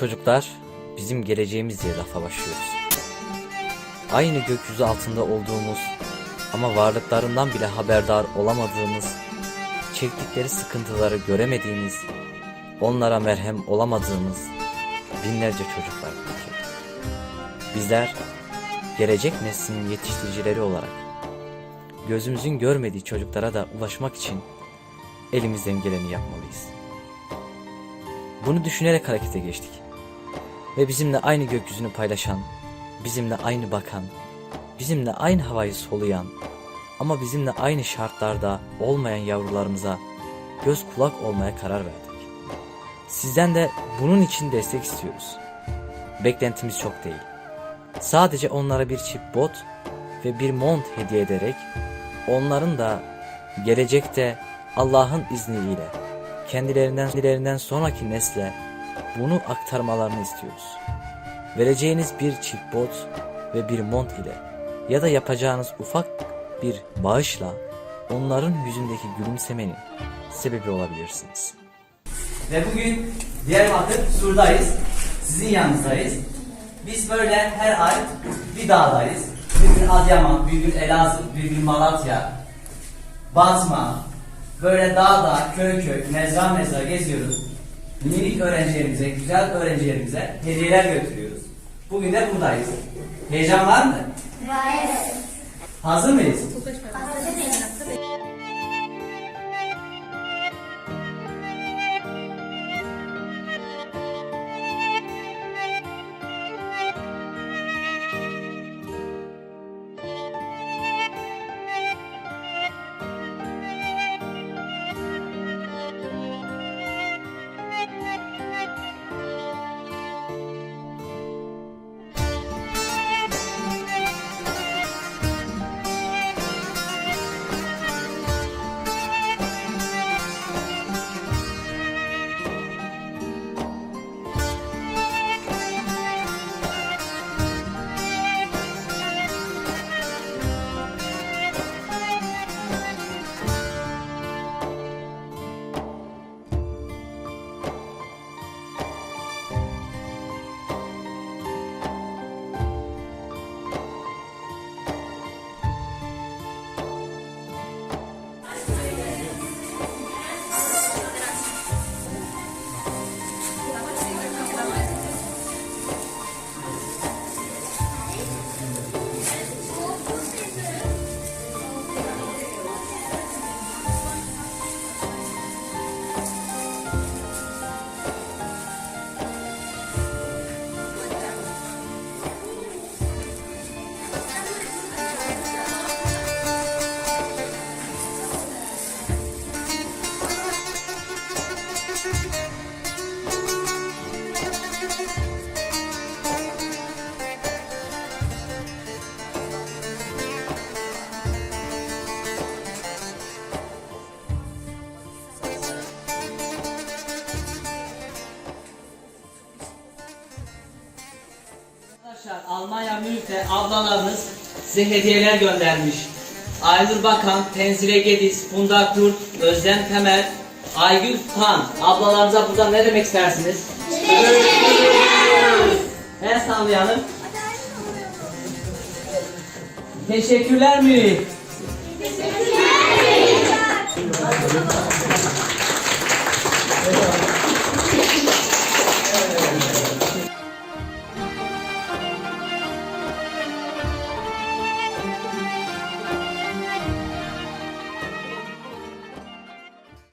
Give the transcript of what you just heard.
Çocuklar bizim geleceğimiz diye lafa başlıyoruz. Aynı gökyüzü altında olduğumuz ama varlıklarından bile haberdar olamadığımız, çektikleri sıkıntıları göremediğimiz, onlara merhem olamadığımız binlerce çocuk var. Bizler gelecek neslin yetiştiricileri olarak gözümüzün görmediği çocuklara da ulaşmak için elimizden geleni yapmalıyız. Bunu düşünerek harekete geçtik. Ve bizimle aynı gökyüzünü paylaşan, bizimle aynı bakan, bizimle aynı havayı soluyan ama bizimle aynı şartlarda olmayan yavrularımıza göz kulak olmaya karar verdik. Sizden de bunun için destek istiyoruz. Beklentimiz çok değil. Sadece onlara bir çift bot ve bir mont hediye ederek onların da gelecekte Allah'ın izniyle kendilerinden, kendilerinden sonraki nesle bunu aktarmalarını istiyoruz. Vereceğiniz bir çift bot ve bir mont ile ya da yapacağınız ufak bir bağışla onların yüzündeki gülümsemenin sebebi olabilirsiniz. Ve bugün Diyarbakır Sur'dayız. Sizin yanınızdayız. Biz böyle her ay bir dağdayız. Bir gün Adıyaman, bir gün Elazığ, bir gün Malatya, Basma. Böyle dağda, köy köy, mezra mezra geziyoruz. Minik öğrencilerimize, güzel öğrencilerimize hediyeler götürüyoruz. Bugün de buradayız. Heyecan var mı? Hazır mıyız? Arkadaşlar Almanya Münih'te ablalarınız size hediyeler göndermiş. Aynur Bakan, Tenzile Gediz, Funda Kurt, Özlem Temel, Aygül Kan. Ablalarınıza burada ne demek istersiniz? El sallayalım. Teşekkürler Münih.